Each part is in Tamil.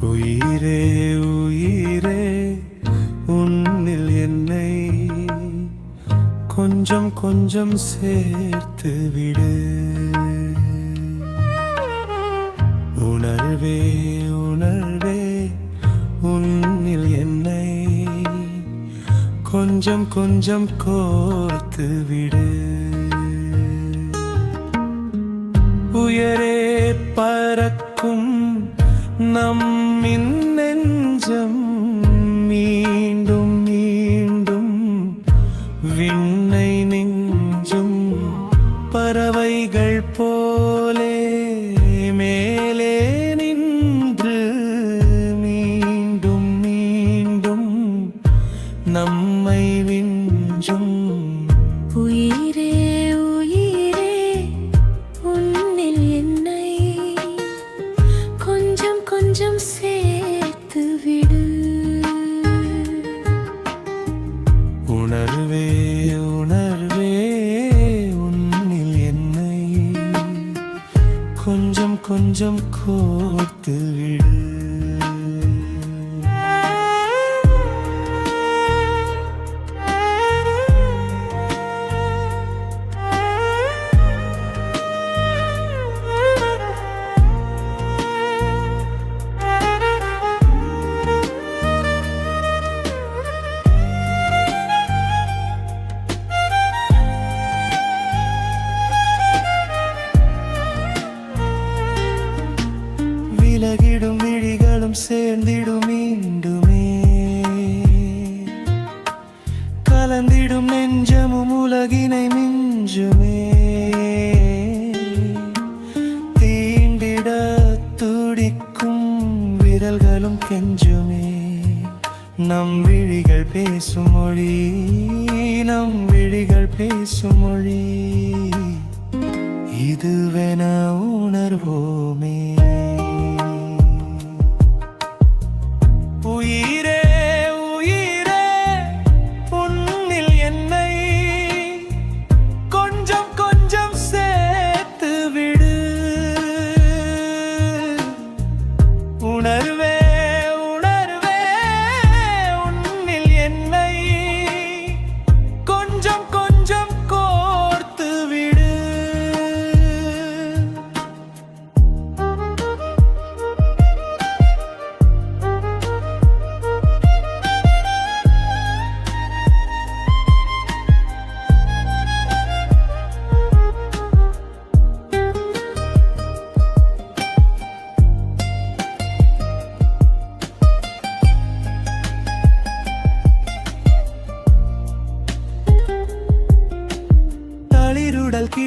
உயிரே உயிரே உன்னில் என்னை கொஞ்சம் கொஞ்சம் சேர்த்து விடு. உணர்வே உணர்வே உன்னில் என்னை கொஞ்சம் கொஞ்சம் கோர்த்து விடு. உயரே பறக்கும் நம்மின் நெஞ்சம் மீண்டும் மீண்டும் விண்ணை நெஞ்சும் பறவைகள் போலே மேலே நின்று மீண்டும் மீண்டும் நம்மை விஞ்சும் உயிரே உயிரே கொஞ்சம் கொஞ்சம் சேர்த்து விடு. உணர்வே உணர்வே உன்னில் என்னை. கொஞ்சம் கொஞ்சம் கோர்த்து விடு. விழிகளும் சேர்ந்திடும் மீண்டுமே. கலந்திடும் நெஞ்சமும் உலகினை மிஞ்சுமே. தீண்டிட துடிக்கும் விரல்களும் கெஞ்சுமே. நம் விழிகள் பேசும் மொழி நம் விழிகள் பேசும் மொழி. இதுவென உணர்வோ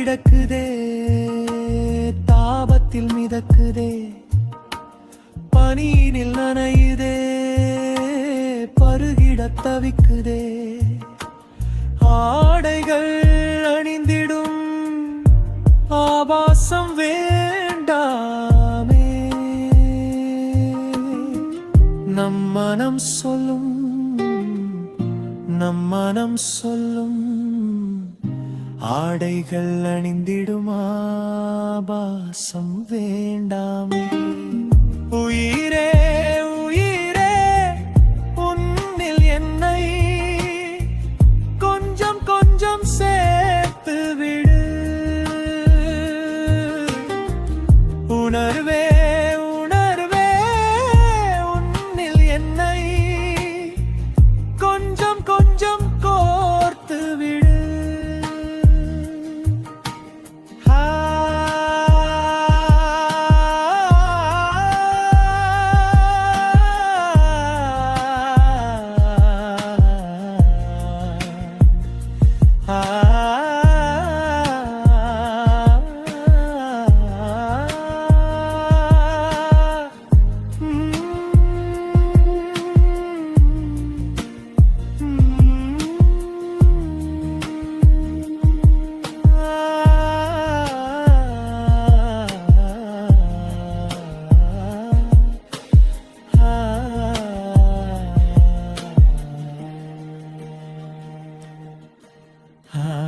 கிடக்குதே தாபத்தில் மிதக்குதே பனியினில் நனையுதே பருகிட தவிக்குதே. ஆடைகள் அணிந்திடும் ஆபாசம் வேண்டாமே. நம் மனம் சொல்லும் நம் மனம் சொல்லும் ஆடைகள் அணிந்திடுமா? பாசம் வேண்டாமே. உயிர் Ah.